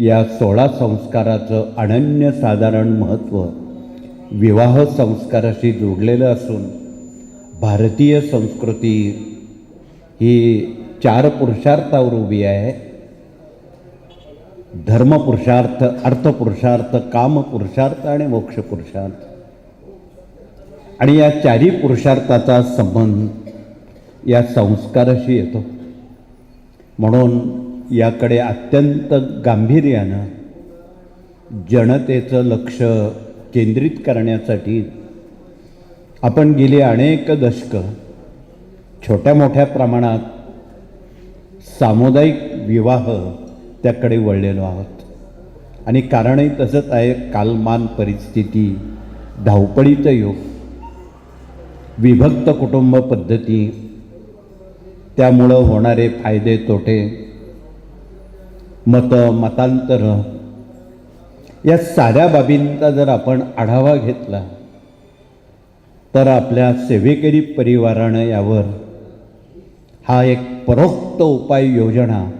या सोळा संस्काराचं अनन्यसाधारण महत्त्व विवाह संस्काराशी जोडलेलं असून भारतीय संस्कृती ही चार पुरुषार्थावर उभी आहे. धर्मपुरुषार्थ अर्थपुरुषार्थ कामपुरुषार्थ आणि मोक्षपुरुषार्थ आणि या चारी पुरुषार्थाचा संबंध या संस्काराशी येतो. म्हणून याकडे अत्यंत गांभीर्यानं जनतेचं लक्ष केंद्रित करण्यासाठी आपण गेली अनेक दशकं छोट्या मोठ्या प्रमाणात सामुदायिक विवाह त्याकडे वळलेलो आहोत. आणि कारणही तसंच आहे कालमान परिस्थिती धावपळीचं युग विभक्त कुटुंब पद्धती त्यामुळं होणारे फायदे तोटे मतं मतांतरं. या साऱ्या बाबींचा जर आपण आढावा घेतला तर आपल्या सेवेकरी परिवारानं यावर हा एक परोक्त उपाय योजना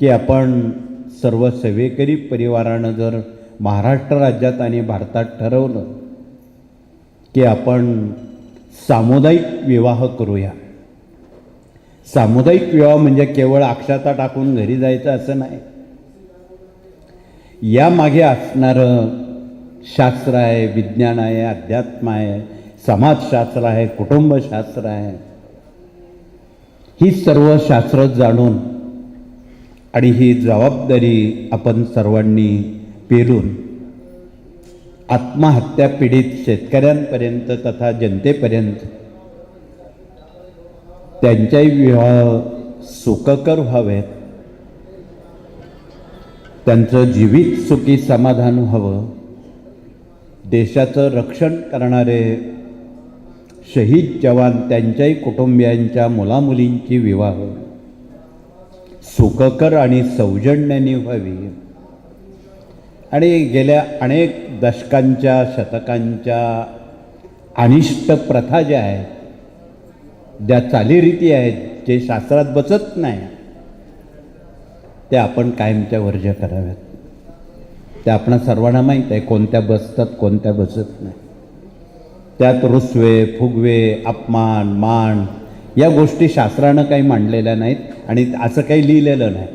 की आपण सर्व सेवेकरी परिवारानं जर महाराष्ट्र राज्यात आणि भारतात ठरवलं की आपण सामुदायिक विवाह करूया. सामुदायिक विवाह म्हणजे केवळ अक्षता टाकून घरी जायचं असं नाही. यामागे असणारं शास्त्र आहे विज्ञान आहे अध्यात्म आहे समाजशास्त्र आहे कुटुंबशास्त्र आहे. ही सर्व शास्त्र जाणून आणि ही जबाबदारी आपण सर्वांनी पेरून आत्महत्या पीडित शेतकऱ्यांपर्यंत तथा जनतेपर्यंत त्यांच्याही विवाह सुखकर व्हावेत. त्यांचं जीवित सुखी समाधान व्हावं. देशाचं रक्षण करणारे शहीद जवान त्यांच्याही कुटुंबियांच्या मुलामुलींची विवाह. सुखकर आणि सौजन्याने व्हावी. आणि गेल्या अनेक दशकांच्या शतकांच्या अनिष्ट प्रथा ज्या आहेत ज्या चालीरीती आहेत जे शास्त्रात बसत नाही ते आपण कायमच्या वर्ज कराव्यात. ते आपण सर्वांना माहीत आहे कोणत्या बसतात कोणत्या बसत नाही. त्यात रुसवे फुगवे अपमान मान या गोष्टी शास्त्रानं काही मांडलेल्या नाहीत आणि असं काही लिहिलेलं नाही.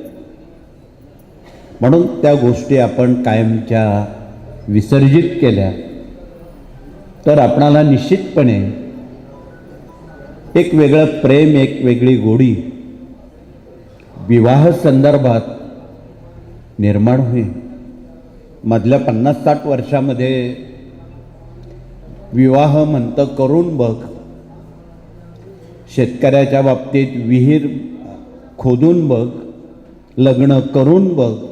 म्हणून त्या गोष्टी आपण कायमच्या विसर्जित केल्या तर आपणाला निश्चितपणे एक वेगळं प्रेम एक वेगळी गोडी. विवाह संदर्भात निर्माण होईल. मधल्या पन्नास साठ वर्षामध्ये विवाह म्हणतं करून बघ. शेतकऱ्याच्या बाबतीत विहीर खोदून बघ. लग्न करून बघ.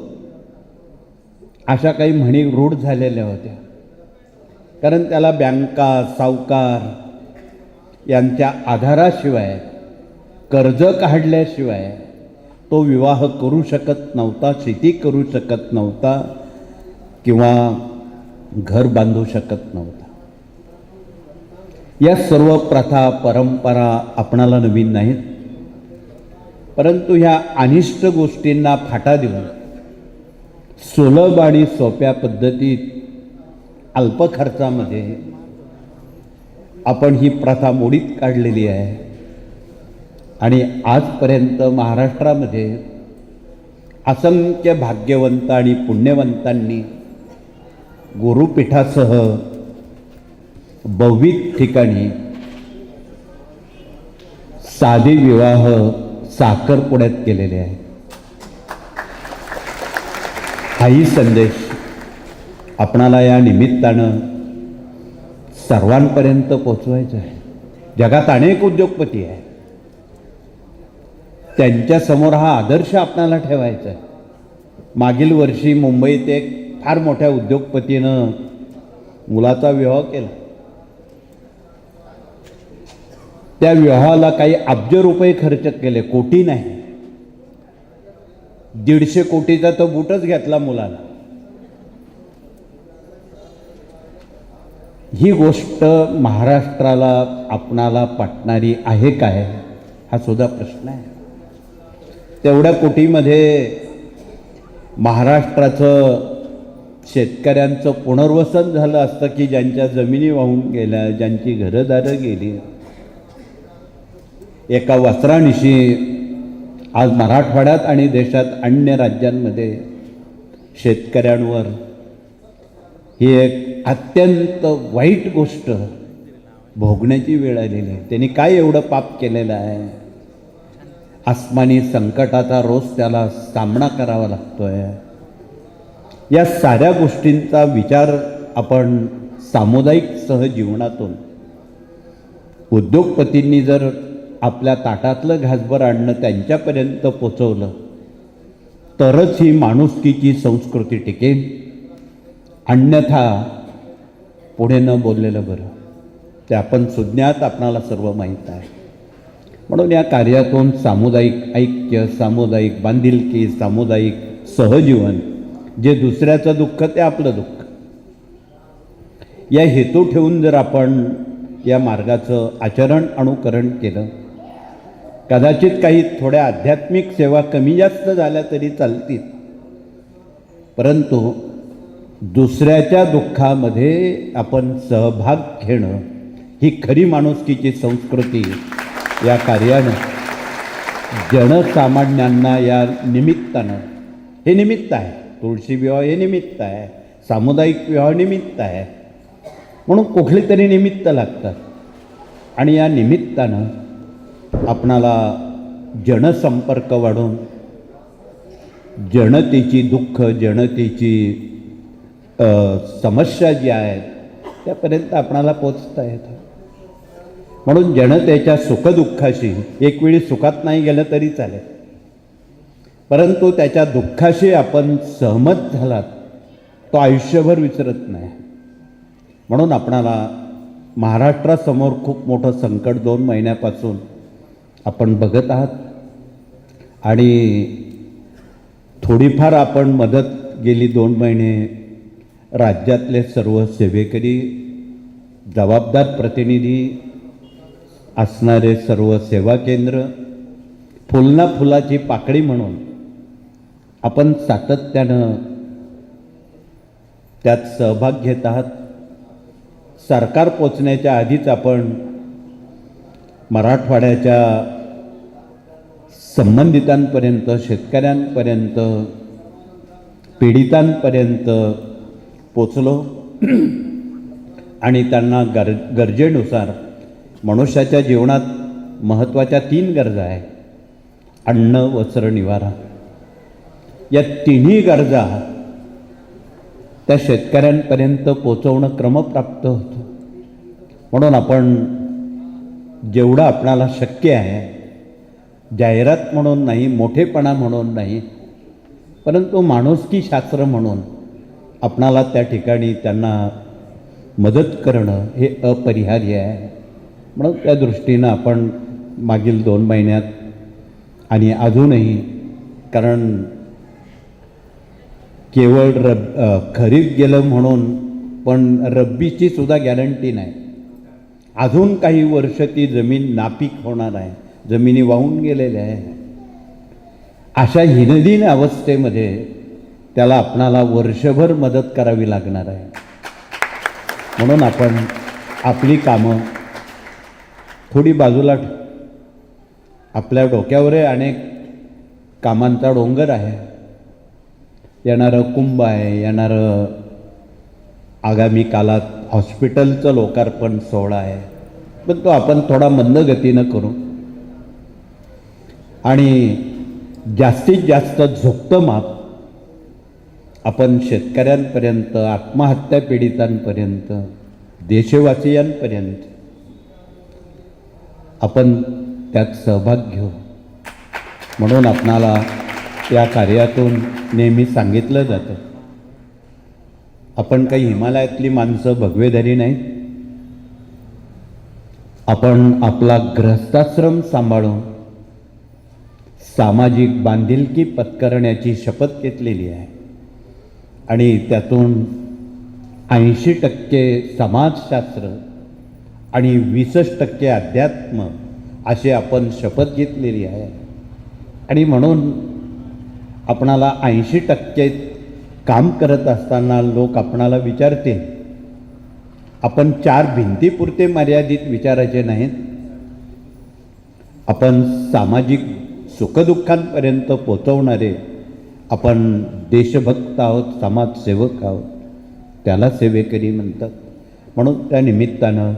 अशा काही म्हणी रूढ झालेल्या होत्या. कारण त्याला बँका सावकार यांच्या आधाराशिवाय कर्ज काढल्याशिवाय तो विवाह करू शकत नव्हता शेती करू शकत नव्हता किंवा घर बांधू शकत नव्हता. या सर्व प्रथा परंपरा आपणाला नवीन नाहीत. परंतु ह्या अनिष्ट गोष्टींना फाटा देऊन सुलभ आणि सोप्या पद्धतीत अल्प खर्चामध्ये आपण ही प्रथा मोडीत काढलेली आहे. आणि आजपर्यंत महाराष्ट्रामध्ये असंख्य भाग्यवंत आणि पुण्यवंतांनी गुरुपीठासह बहुविध ठिकाणी साधे विवाह साखरपुड्यात केलेले आहे हाही संदेश आपणाला या निमित्तानं सर्वांपर्यंत पोचवायचं आहे. जगात अनेक उद्योगपती आहे त्यांच्यासमोर हा आदर्श आपणाला ठेवायचा आहे. मागील वर्षी मुंबईत एक फार मोठ्या उद्योगपतीनं मुलाचा विवाह केला. त्या विवाहाला काही अब्ज रुपये खर्च केले कोटी नाही. दीडशे कोटीचा तो बूटच घेतला मुलाला. ही गोष्ट महाराष्ट्राला आपणाला पटणारी आहे काय? हा सुद्धा प्रश्न आहे. तेवढ्या कोटीमध्ये महाराष्ट्राचं शेतकऱ्यांचं पुनर्वसन झालं असतं की ज्यांच्या जमिनी वाहून गेल्या ज्यांची घरंदारं गेली. एका वस्त्रानिशी आज मराठवाड्यात आणि देशात अन्य राज्यांमध्ये शेतकऱ्यांवर ही एक अत्यंत वाईट गोष्ट भोगण्याची वेळ आलेली आहे. त्यांनी काय एवढं पाप केलेलं आहे? आसमानी संकटाचा रोज त्याला सामना करावा लागतोय. या साऱ्या गोष्टींचा विचार आपण सामुदायिक सहजीवनातून उद्योगपतींनी जर आपल्या ताटातलं घासभर आणणं त्यांच्यापर्यंत पोचवलं तरच ही माणुसकीची संस्कृती टिकेल. अन्यथा पुढे न बोललेलं बरं. ते आपण सुज्ञात आपणाला सर्व माहीत आहे. म्हणून या कार्यातून सामुदायिक ऐक्य सामुदायिक बांधिलकी सामुदायिक सहजीवन जे दुसऱ्याचं दुःख ते आपलं दुःख. या हेतू ठेवून जर आपण या मार्गाचं आचरण अनुकरण केलं कदाचित काही थोड्या आध्यात्मिक सेवा कमी जास्त झाल्या तरी चालतील. परंतु दुसऱ्याच्या दुःखामध्ये आपण सहभाग घेणं ही खरी माणुसकीची संस्कृती या कार्यानं. जनसामान्यांना या निमित्तानं. हे निमित्त आहे. तुळशी विवाह हे निमित्त आहे. सामुदायिक विवाह निमित्त आहे. म्हणून कुठली तरी निमित्त लागतात. आणि या निमित्तानं आपणाला जनसंपर्क वाढून जनतेची दुःख जनतेची समस्या जी आहेत त्यापर्यंत आपणाला पोचता येतं. म्हणून जनतेच्या सुखदुःखाशी एक वेळी सुखात नाही गेलं तरी चालेल. परंतु त्याच्या दुःखाशी आपण सहमत झालात तो आयुष्यभर विसरत नाही. म्हणून आपणाला महाराष्ट्रासमोर खूप मोठं संकट दोन महिन्यापासून आपण बघत आहात. आणि थोडीफार आपण मदत गेली दोन महिने राज्यातले सर्व सेवेकरी जबाबदार प्रतिनिधी असणारे सर्व सेवा केंद्र फुलना फुलाची पाकळी म्हणून आपण सातत्यानं त्यात सहभाग घेत आहात. सरकार पोचण्याच्या आधीच आपण मराठवाड्याच्या संबंधितांपर्यंत शेतकऱ्यांपर्यंत पीडितांपर्यंत पोचलो. आणि त्यांना गर गरजेनुसार मनुष्याच्या जीवनात महत्त्वाच्या तीन गरजा आहे अन्न वस्त्र निवारा. या तिन्ही गरजा त्या शेतकऱ्यांपर्यंत पोचवणं क्रमप्राप्त होतं. म्हणून आपण जेवढं आपणाला शक्य आहे जाहिरात म्हणून नाही मोठेपणा म्हणून नाही परंतु माणुसकी शास्त्र म्हणून आपणाला त्या ठिकाणी त्यांना मदत करणं हे अपरिहार्य आहे. म्हणून त्या दृष्टीनं आपण मागील दोन महिन्यात आणि अजूनही कारण केवळ रब खरीप गेलं म्हणून पण रब्बीची सुद्धा गॅरंटी नाही. अजून काही वर्ष ती जमीन नापीक होणार आहे जमिनी वाहून गेलेल्या आहे अशा हिनदीन अवस्थेमध्ये त्याला आपणाला वर्षभर मदत करावी लागणार आहे. म्हणून आपण आपली कामं थोडी बाजूला आपल्या डोक्यावरही अनेक कामांचा डोंगर आहे. येणारं कुंभ आहे येणारं आगामी काळात हॉस्पिटलचं लोकार्पण सोहळा आहे. पण तो आपण थोडा मंद गतीनं करू. आणि जास्तीत जास्त झोपतं माप आपण शेतकऱ्यांपर्यंत आत्महत्या पीडितांपर्यंत देशवासियांपर्यंत आपण त्यात सहभाग घेऊ. म्हणून आपणाला या कार्यातून नेहमी सांगितलं जातं. आपण काही हिमालयातली माणसं भगवेधारी नाहीत आपण आपला ग्रहस्थाश्रम सांभाळून सामाजिक बांधिलकी पत्करण्याची शपथ घेतलेली आहे. आणि त्यातून ऐंशी टक्के समाजशास्त्र आणि वीसच टक्के अध्यात्म अशी आपण शपथ घेतलेली आहे. आणि म्हणून आपणाला ऐंशी टक्के काम करत असताना लोक आपणाला विचारते आपण चार भिंतीपुरते मर्यादित विचारायचे नाहीत? आपण सामाजिक सुखदुःखांपर्यंत पोचवणारे आपण देशभक्त आहोत समाजसेवक आहोत त्याला सेवेकरी म्हणतात. म्हणून त्या निमित्तानं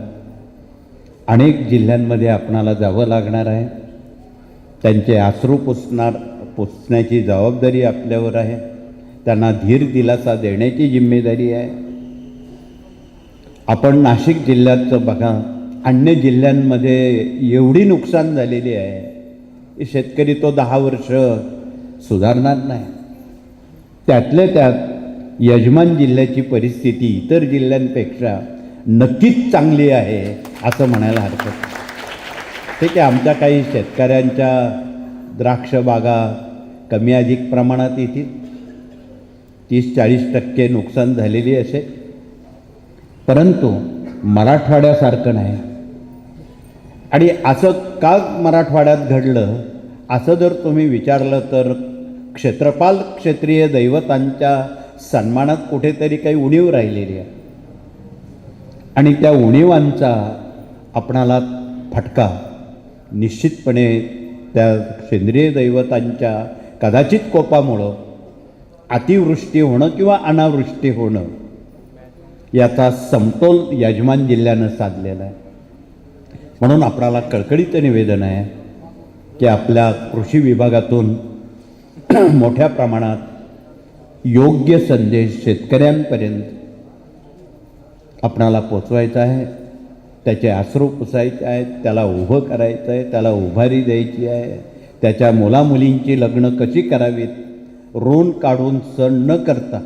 अनेक जिल्ह्यांमध्ये आपणाला जावं लागणार आहे. त्यांचे आसरू पुसणार पुसण्याची जबाबदारी आपल्यावर आहे. त्यांना धीर दिलासा देण्याची जिम्मेदारी आहे. आपण नाशिक जिल्ह्याचं बघा अन्य जिल्ह्यांमध्ये एवढी नुकसान झालेली आहे. की शेतकरी तो दहा वर्ष सुधारणार नाही. त्यातल्या त्यात यजमान जिल्ह्याची परिस्थिती इतर जिल्ह्यांपेक्षा नक्कीच चांगली आहे असं म्हणायला हरकत ठीक आहे आमच्या काही शेतकऱ्यांच्या द्राक्ष बागा कमी अधिक प्रमाणात येतील. तीस चाळीस टक्के नुकसान झालेली असेल. परंतु मराठवाड्यासारखं नाही. आणि असं का मराठवाड्यात घडलं असं जर तुम्ही विचारलं तर क्षेत्रपाल क्षेत्रीय दैवतांच्या सन्मानात कुठेतरी काही उणीव राहिलेली आहे. आणि त्या उणीवांचा आपणाला फटका निश्चितपणे त्या सेंद्रिय दैवतांच्या कदाचित कोपामुळं अतिवृष्टी होणं किंवा अनावृष्टी होणं याचा समतोल यजमान जिल्ह्यानं साधलेला आहे. म्हणून आपणाला कळकळीचं निवेदन आहे की आपल्या कृषी विभागातून मोठ्या प्रमाणात योग्य संदेश शेतकऱ्यांपर्यंत आपणाला पोचवायचा आहे. त्याचे आश्रू पुसायचे आहेत त्याला उभं करायचं आहे त्याला उभारी द्यायची आहे. त्याच्या मुलामुलींची लग्न कशी करावीत? ऋण काढून सण न करता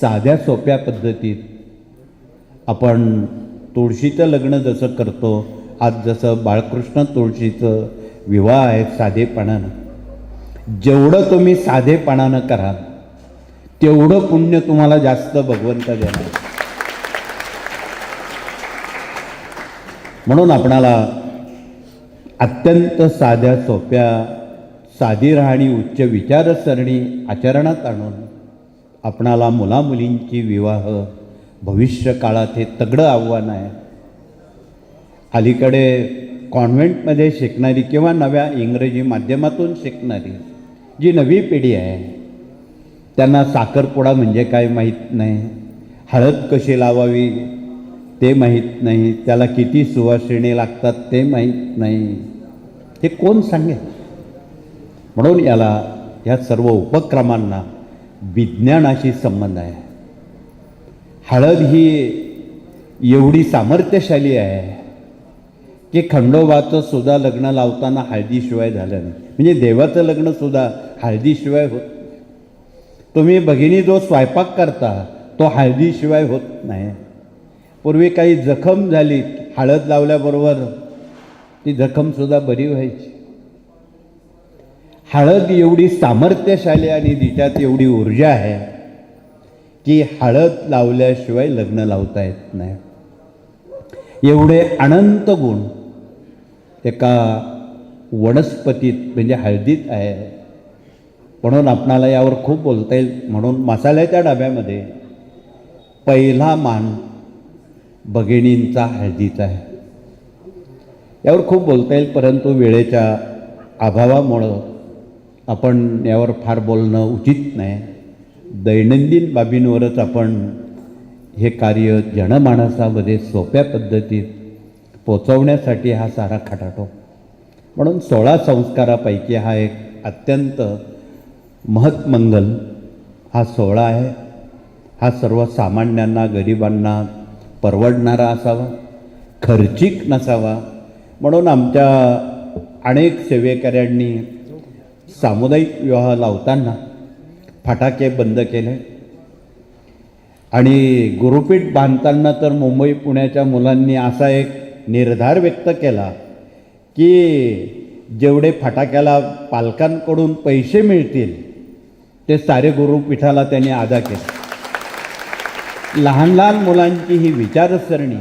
साध्या सोप्या पद्धतीत आपण तुळशीचं लग्न जसं करतो आज जसं बाळकृष्ण तुळशीचं विवाह आहे साधेपणानं जेवढं तुम्ही साधेपणानं कराल तेवढं पुण्य तुम्हाला जास्त भगवंत देणार. म्हणून आपणाला अत्यंत साध्या सोप्या साधी राहणी उच्च विचारसरणी आचरणात आणून आपणाला मुलामुलींची विवाह भविष्य काळात हे तगडं आव्हान आहे. अलीकडे कॉन्व्हेंटमध्ये शिकणारी किंवा नव्या इंग्रजी माध्यमातून शिकणारी जी नवी पिढी आहे त्यांना साखरपुडा म्हणजे काय माहीत नाही हळद कशी लावावी ते माहीत नाही त्याला किती सुवासिणी लागतात ते माहीत नाही. हे कोण सांगेल? म्हणून याला ह्या सर्व उपक्रमांना विज्ञानाशी संबंध आहे. हळद ही एवढी सामर्थ्यशाली आहे की खंडोबाचं सुद्धा लग्न लावताना हळदीशिवाय झालं नाही. म्हणजे देवाचं लग्नसुद्धा हळदीशिवाय होत नाही. तुम्ही भगिनी जो स्वयंपाक करता तो हळदीशिवाय होत नाही. पूर्वी काही जखम झाली हळद लावल्याबरोबर ती जखमसुद्धा बरी व्हायची. हळद एवढी सामर्थ्यशाली आणि तिच्यात एवढी ऊर्जा आहे की हळद लावल्याशिवाय लग्न लावता येत नाही. एवढे अनंत गुण एका वनस्पतीत म्हणजे हळदीत आहे. म्हणून आपणाला यावर खूप बोलता येईल. म्हणून मसाल्याच्या डब्यामध्ये पहिला मान भगिनींचा हळदीचा आहे. यावर खूप बोलता येईल परंतु वेळेच्या अभावामुळं आपण यावर फार बोलणं उचित नाही. दैनंदिन बाबींवरच आपण हे कार्य जनमानसामध्ये सोप्या पद्धतीत पोचवण्यासाठी हा सारा खटाटो. म्हणून सोळा संस्कारापैकी हा एक अत्यंत महत्मंगल हा सोहळा आहे. हा सर्वसामान्यांना गरिबांना परवडणारा असावा खर्चिक नसावा. म्हणून आमच्या अनेक सेवेकऱ्यांनी सामुदायिक विवाह लावताना फटाके बंद केले. आणि गुरुपीठ बांधताना तर मुंबई पुण्याच्या मुलांनी असा एक निर्धार व्यक्त केला की जेवढे फटाक्याला पालकांकडून पैसे मिळतील ते सारे गुरुपीठाला त्यांनी अदा केले. लहान लहान मुलांची ही विचारसरणी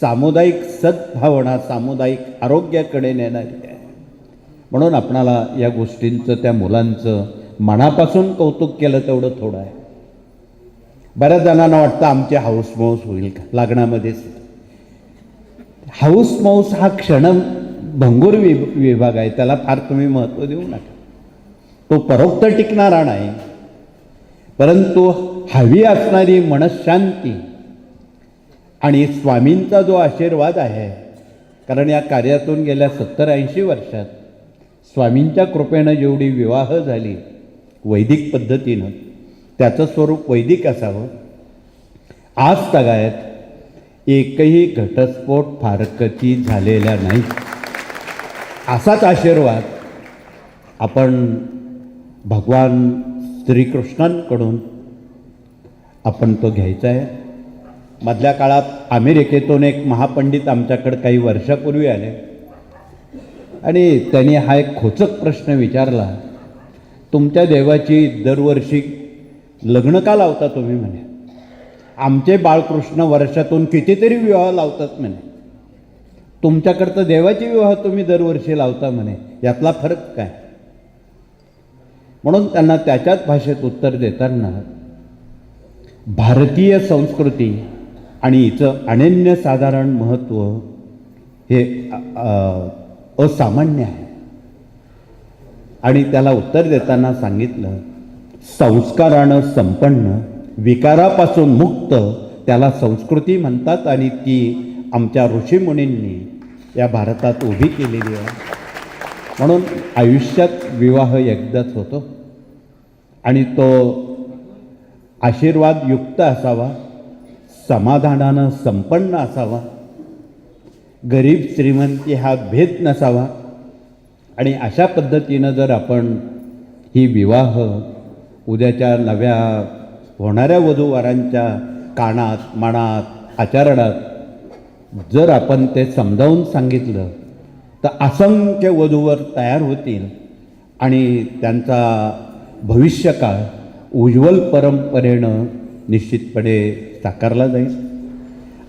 सामुदायिक सद्भावना सामुदायिक आरोग्याकडे नेणारी आहे. म्हणून आपणाला या गोष्टींचं त्या मुलांचं मनापासून कौतुक केलं तेवढं थोडं आहे. बऱ्याच जणांना वाटतं आमचे हाऊस होईल का? लग्नामध्येच. हाऊस हा क्षण भंगूर वि विभाग आहे त्याला फार तुम्ही महत्त्व देऊ नका. तो परोक्त टिकणारा नाही. परंतु हवी असणारी मनशांती आणि स्वामींचा जो आशीर्वाद आहे कारण या कार्यातून गेल्या सत्तर ऐंशी वर्षात स्वामींच्या कृपेनं जेवढी विवाह झाली वैदिक पद्धतीनं त्याचं स्वरूप वैदिक असावं. आज तगायत एकही घटस्फोट फारकती झालेला नाही. असाच आशीर्वाद आपण भगवान श्रीकृष्णांकडून आपण तो घ्यायचा आहे. मधल्या काळात अमेरिकेतून एक महापंडित आमच्याकडे काही वर्षापूर्वी आले. आणि त्यांनी हा एक खोचक प्रश्न विचारला तुमच्या देवाची दरवर्षी लग्न का लावता तुम्ही म्हणे? आमचे बाळकृष्ण वर्षातून कितीतरी विवाह लावतात म्हणे. तुमच्याकडचं देवाचे विवाह तुम्ही दरवर्षी लावता म्हणे. यातला फरक काय? म्हणून त्यांना त्याच्याच भाषेत उत्तर देताना भारतीय संस्कृती आणि हिचं अनन्यसाधारण महत्त्व हे असामान्य आहे. आणि त्याला उत्तर देताना सांगितलं संस्कारानं संपन्न विकारापासून मुक्त त्याला संस्कृती म्हणतात आणि ती आमच्या ऋषीमुनींनी या भारतात उभी केलेली आहे. म्हणून आयुष्यात विवाह एकदाच होतो. आणि तो आशीर्वादयुक्त असावा समाधानानं संपन्न असावा गरीब श्रीमंती हा भेद नसावा. आणि अशा पद्धतीनं जर आपण ही विवाह उद्याच्या नव्या होणाऱ्या वधूवरांच्या कानात मनात आचरणात जर आपण ते समजावून सांगितलं तर असंख्य वधूवर तयार होतील. आणि त्यांचा भविष्यकाळ उज्ज्वल परंपरेनं निश्चितपणे साकारला जाईल.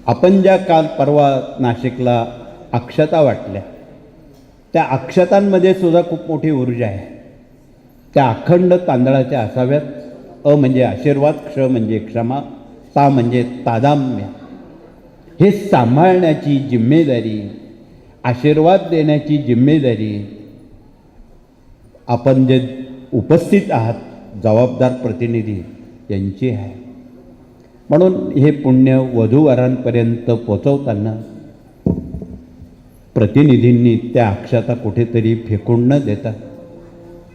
आपण ज्या काल परवा नाशिकला अक्षता वाटल्या त्या अक्षतांमध्ये सुद्धा खूप मोठी ऊर्जा आहे. त्या अखंड तांदळाच्या असाव्यात अ म्हणजे आशीर्वाद क्ष म्हणजे क्षमा ता म्हणजे तादाम्य हे सांभाळण्याची जिम्मेदारी आशीर्वाद देण्याची जिम्मेदारी आपण जे उपस्थित आहात जबाबदार प्रतिनिधी यांची आहे. म्हणून हे पुण्य वधूवरांपर्यंत पोचवताना प्रतिनिधींनी त्या अक्षता कुठेतरी फेकून न देता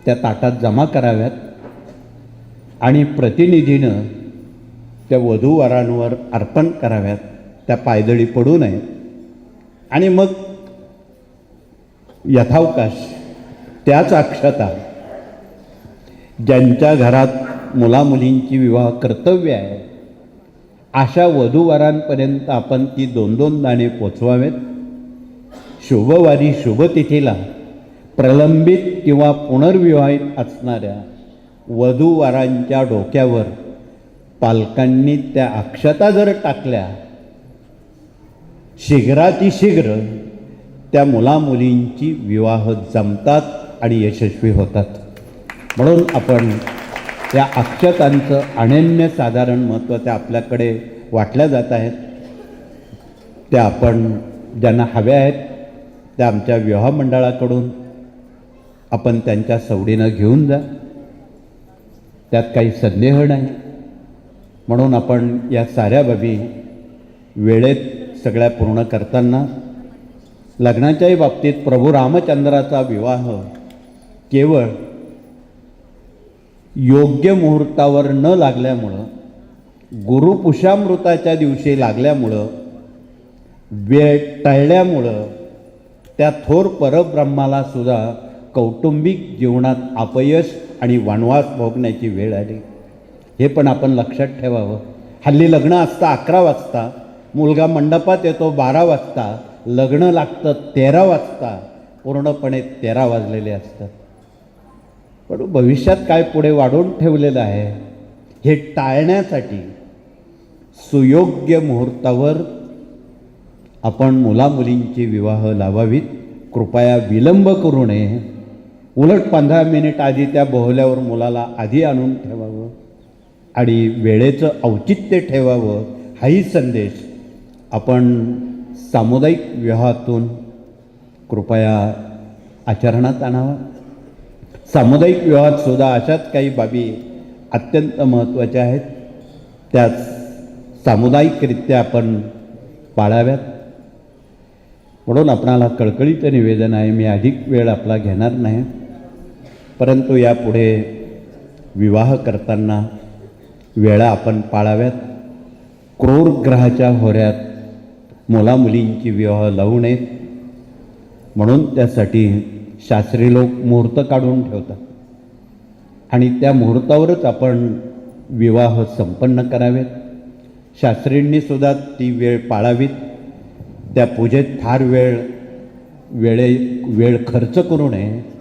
त्या ताटात जमा कराव्यात आणि प्रतिनिधीनं त्या वधूवरांवर अर्पण कराव्यात त्या पायदळी पडू नये आणि मग यथावकाश त्याच अक्षता. ज्यांच्या घरात मुलामुलींची विवाह कर्तव्य आहे अशा वधूवरांपर्यंत आपण ती दोन दोन दाणे पोचवावेत. शुभवारी शुभतिथीला प्रलंबित किंवा पुनर्विवाहित असणाऱ्या वधूवरांच्या डोक्यावर पालकांनी त्या अक्षता जर टाकल्या शीघ्रातिशीघ्र त्या मुलामुलींची विवाह जमतात आणि यशस्वी होतात. म्हणून आपण या अक्षतांचं अनन्यसाधारण महत्त्व त्या आपल्याकडे वाटल्या जात आहेत. त्या आपण ज्यांना हव्या आहेत त्या आमच्या विवाह मंडळाकडून आपण त्यांच्या सवडीनं घेऊन जा. त्यात काही संदेह नाही. म्हणून आपण या साऱ्या बाबी वेळेत सगळ्या पूर्ण करताना लग्नाच्याही बाबतीत प्रभू रामचंद्राचा विवाह केवळ योग्य मुहूर्तावर न लागल्यामुळं गुरुपुषामृताच्या दिवशी लागल्यामुळं वेळ टळल्यामुळं त्या थोर परब्रह्माला सुद्धा कौटुंबिक जीवनात अपयश आणि वनवास भोगण्याची वेळ आली. हे पण आपण लक्षात ठेवावं. हल्ली लग्न असतं अकरा वाजता मुलगा मंडपात येतो बारा वाजता लग्न लागतं तेरा वाजता. पूर्णपणे तेरा वाजलेले असतात. पण भविष्यात काय पुढे वाढवून ठेवलेलं आहे हे टाळण्यासाठी सुयोग्य मुहूर्तावर आपण मुलामुलींची विवाह लावावीत. कृपया विलंब करू नये. उलट पंधरा मिनिट आधी त्या बोहल्यावर मुलाला आधी आणून ठेवावं आणि वेळेचं औचित्य ठेवावं हाही संदेश आपण सामुदायिक विवाहातून कृपया आचरणात आणावा. सामुदायिक विवाहात सुद्धा अशाच काही बाबी अत्यंत महत्त्वाच्या आहेत. त्याच सामुदायिकरित्या आपण पाळाव्यात. म्हणून आपणाला कळकळीचं निवेदन आहे मी अधिक वेळ आपला घेणार नाही. परंतु यापुढे विवाह करताना वेळा आपण पाळाव्यात. क्रूर ग्रहाच्या होऱ्यात मुलामुलींची विवाह लावू नयेत. म्हणून त्यासाठी शास्त्री लोक मुहूर्त काढून ठेवतात. आणि त्या मुहूर्तावरच आपण विवाह संपन्न करावेत. शास्त्रींनी सुद्धा ती वेळ पाळावीत. त्या पूजेत फार वेळ वेळे वेळ खर्च करू नये.